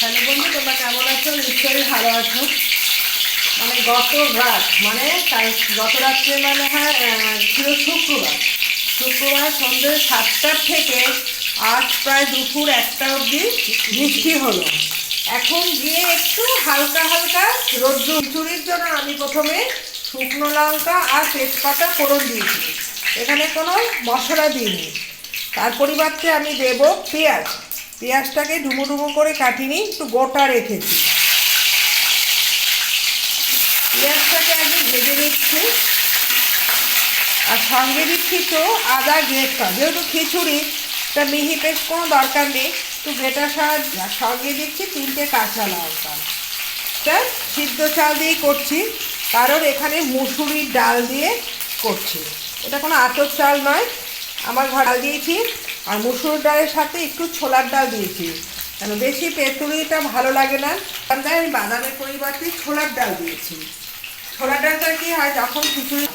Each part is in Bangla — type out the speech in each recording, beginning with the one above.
হ্যালো বন্ধু, তোমরা কেমন আছো? নিশ্চয়ই ভালো আছো। মানে গত রাত মানে গত রাত্রে মানে হয় ছিল শুক্রবার। শুক্রবার সন্ধ্যে সাতটার থেকে আজ প্রায় দুপুর একটা অবধি বৃষ্টি হলো। এখন গিয়ে একটু হালকা হালকা রোদ্র চুরির জন্য আমি প্রথমে শুকনো লঙ্কা আর তেজপাতা ফোড়ন দিয়েছি। এখানে কোনো মশলা দিইনি। তার পরিবর্তে আমি দেব পেঁয়াজ। পেঁয়াজটাকে ডুমো ডুমো করে কাটিনি, একটু গোটা রেখেছি। পেঁয়াজটাকে আগে ভেজে নিচ্ছি। আর সঙ্গে দিচ্ছি তো আদা গ্রেট করা যেহেতু খিচুড়ি, তা মিহি পেস্ট কোনো দরকার নেই। একটু গ্রেটার সাহায্য সঙ্গে দিচ্ছি তিনটে কাঁচা লঙ্কা। তা সিদ্ধ চাল দিয়েই করছি। কারণ এখানে মুসুরির ডাল দিয়ে করছি। এটা কোনো আতর চাল নয়। আমার ঘর দিয়েছি। আর মুসুর ডালের সাথে একটু ছোলার ডাল দিয়েছি। কেন বেশি পেতুরিটা ভালো লাগে না। তাই আমি বাদামের পরিবর্তে ছোলার ডাল দিয়েছি। ছোলার ডালটা কি হয়, যখন খিচুড়ি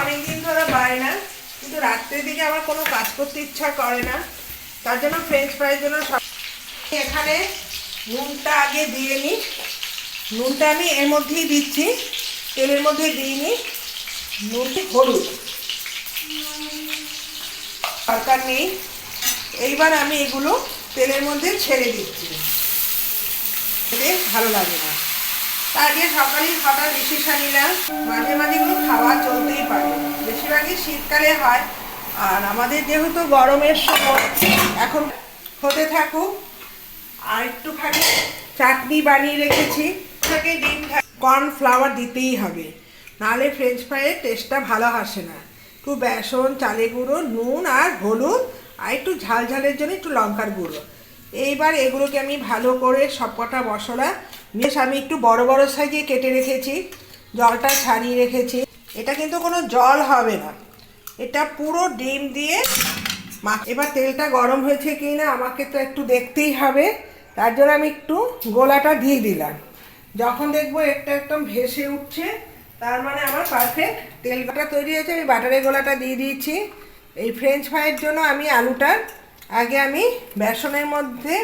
অনেকদিন ধরে বাড়ে না, কিন্তু রাত্রের দিকে আমার কোনো কাজ করতে ইচ্ছা করে না। তার জন্য ফ্রেঞ্চ ফ্রাইয়ের জন্য এখানে নুনটা আগে দিয়ে নিই নুনটা আমি এর মধ্যেই দিচ্ছি। তেলের মধ্যে দিইনি নুনটি হলুদ। দরকার নেই। এইবার আমি এগুলো তেলের মধ্যে ছেড়ে দিচ্ছি। এতে ভালো লাগে না। তার আগে সকালেই হঠাৎ ডিসিশন নিলাম মাঝে মাঝে এগুলো খাওয়া চলতেই পারে। বেশিরভাগই শীতকালে হয়। আর আমাদের যেহেতু গরমের সময়, এখন হতে থাকুক, আর একটুখানি চাটনি বানিয়ে রেখেছি। থেকে ডিম কর্নফ্লাওয়ার দিতেই হবে। নাহলে ফ্রেঞ্চ ফ্রাইয়ের টেস্টটা ভালো আসে না। একটু বেসন, চালের গুঁড়ো, নুন আর হলুদ আর একটু ঝাল ঝালের জন্য একটু লঙ্কার গুঁড়ো। এইবার এগুলোকে আমি ভালো করে সবকটা মশলা বেশ আমি একটু বড় বড় সাইজে কেটে রেখেছি, জলটা ছাড়িয়ে রেখেছি। এটা কিন্তু কোনো জল হবে না। এটা পুরো ডিম দিয়ে এবার তেলটা গরম হয়েছে কি না আমাকে তো একটু দেখতেই হবে। তার জন্য আমি একটু গোলাটা দিয়ে দিলাম। যখন দেখব একটা একদম ভেসে উঠছে, তার মানে আমার পারফেক্ট তেলটা তৈরি হয়েছে, আমি বাটারের গোলাটা দিয়ে দিয়েছি। এই ফ্রেঞ্চ ফ্রাইয়ের জন্য আমি আলুটা আগে আমি বেসনের মধ্যে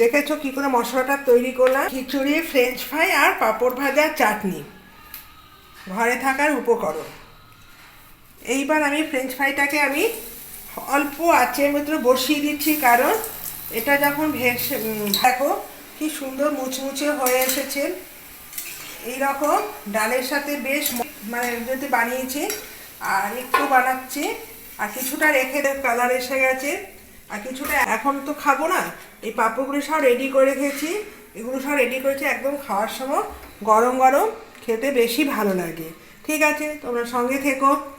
দেখেছ কি করে মশলাটা তৈরি করলাম? খিচুড়ি ফ্রেঞ্চ ফ্রাই আর পাঁপড় ভাজা চাটনি। ঘরে থাকার উপকরণ। এইবার আমি ফ্রেঞ্চ ফ্রাইটাকে আমি অল্প আঁচের মধ্যে বসিয়ে দিচ্ছি, কারণ এটা যখন ভেসে দেখো কি সুন্দর মুচমুচে হয়ে এসেছে। এইরকম ডালের সাথে বেশ মানে যদি বানিয়েছি আর একটু বানাচ্ছি আর কিছুটা রেখে কালার এসে গেছে। আর কিছুটা এখন তো খাব না, এই পাঁপড়গুলো সব রেডি করে রেখেছি এগুলো সব রেডি করেছি একদম খাওয়ার সময়। গরম গরম, খেতে বেশি ভালো লাগে। ঠিক আছে, তোমরা সঙ্গে থেকো।